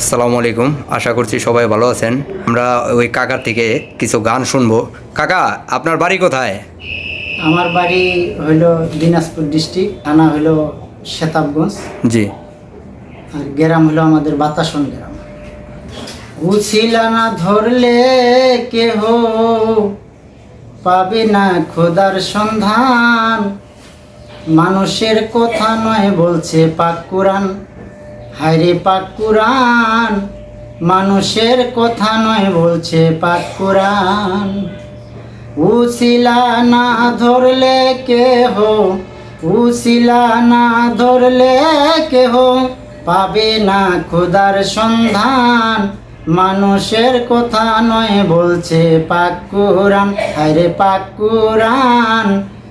আসসালামু আলাইকুম। আশা করছি সবাই ভালো আছেন। আমরা ওই কাকার থেকে কিছু গান শুনব। কাকা আপনার বাড়ি কোথায়? আমার বাড়ি হইল দিনাজপুর ডিস্ট্রিক্ট থানা হইল শেতাবগঞ্জ জি। আর গ্রাম হইল আমাদের বাতাসন গ্রাম। উছিলা না ধরলে কেহ পাবে না খোদার সন্ধান। মানুষের কথা নয় বলছে পাক কুরান হায়রে পাক মানুষের কথা নয় বলছে পাক উশিলা না ধরলে কেহ উশিলা না ধরলে কেহ পাবে না খোদার সন্ধান। মানুষের কথা নয় বলছে পাক কুরান আরে পাক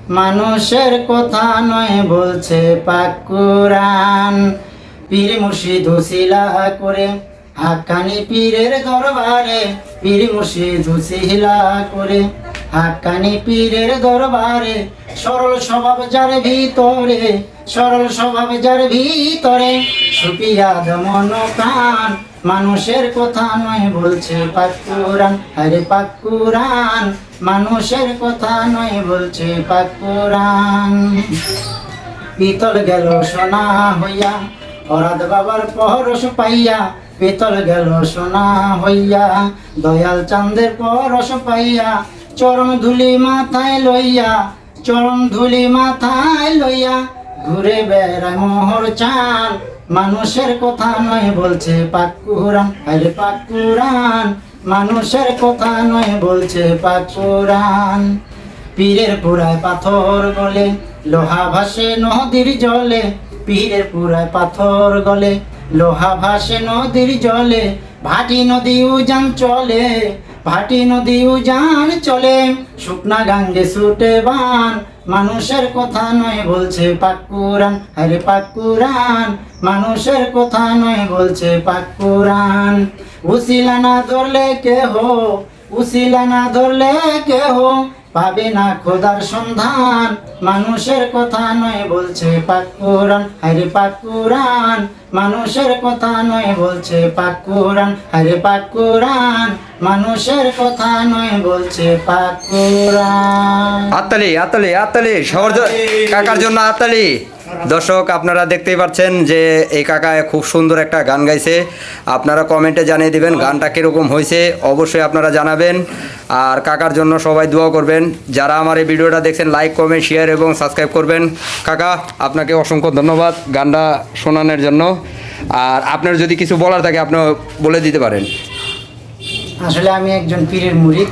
মানুষের কথা নয় বলছে পাক কুরান পীর মুর্শিদ উশিলা করে, হাক্কানি পীরের দরবারে, পীর মুর্শিদ উশিলা করে, হাক্কানি পীরের দরবারে, সরল স্বভাব যার ভিতরে, সরল স্বভাব যার ভিতরে সুপিয়াদ মন প্রাণ মানুষের কথা নয় বলছে পাকুরান আরে পাকুরান মানুষের কথা নয় বলছে পাকুরান পিতল গেল সোনা হইয়া অরাধ বাবার পরশ পাইয়া, পিতল গেল সোনা হইয়া। দয়াল চাঁদের পরশ পাইয়া, চরণ ধুলি মাথায় লইয়া, চরণ ধুলি মাথায় লইয়া। ঘুরে বেড়ায় মোহর চান, মানুষের কথা নয় বলছে পাকুরান আরে পাকুরান মানুষের কথা নয় বলছে পাকুরান পীরের পুরায় পাথর গলে লোহা ভাসে নদীর জলে পীরের পুরায় পাথর গলে, লোহা ভাসে নদীর জলে, ভাটি নদী উজান চলে, ভাটি নদী উজান চলে, শুকনা গাঙ্গে ছুটে বান, মানুষের কথা নয় বলছে পাকুরান আরে পাকুরান মানুষের কথা নয় বলছে পাকুরান উসিলা না ধরলে কেহ, উসিলা না ধরলে কেহ পাবে না খোদার সন্ধান। মানুষের কথা নয় বলছে পাকুরান হরে পাকুরান মানুষের কথা নয় বলছে পাকুরান হরে পাকুরান মানুষের কথা নয় বলছে পাকুরান আতালি আতালি আতালি, সবার কাকার জন্য আত্তালি দর্শক, আপনারা দেখতেই পাচ্ছেন যে এই কাকা খুব সুন্দর একটা গান গাইছে। আপনারা কমেন্টে জানিয়ে দিবেন গানটা কীরকম হয়েছে। অবশ্যই আপনারা জানাবেন। আর কাকার জন্য সবাই দোয়া করবেন। যারা আমার এই ভিডিওটা দেখছেন লাইক কমেন্ট শেয়ার এবং সাবস্ক্রাইব করবেন। কাকা, আপনাকে অসংখ্য ধন্যবাদ গানটা শোনানোর জন্য। আর আপনার যদি কিছু বলার থাকে আপনি বলে দিতে পারেন। আসলে আমি একজন পীরের মুরিদ।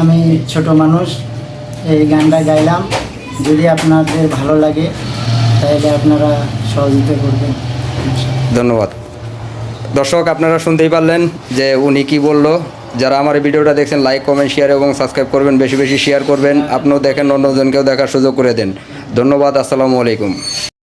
আমি ছোট মানুষ, এই গানটা গাইলাম। যদি আপনাদের ভালো লাগে তাহলে আপনারা সহযোগিতা করবেন। ধন্যবাদ। দর্শক, আপনারা শুনতেই পারলেন যে উনি কি বলল। যারা আমার ভিডিওটা দেখছেন লাইক কমেন্ট শেয়ার এবং সাবস্ক্রাইব করবেন, বেশি বেশি শেয়ার করবেন। আপনিও দেখেন, অন্যজনকেও দেখার সুযোগ করে দেন। ধন্যবাদ, আসসালামু আলাইকুম।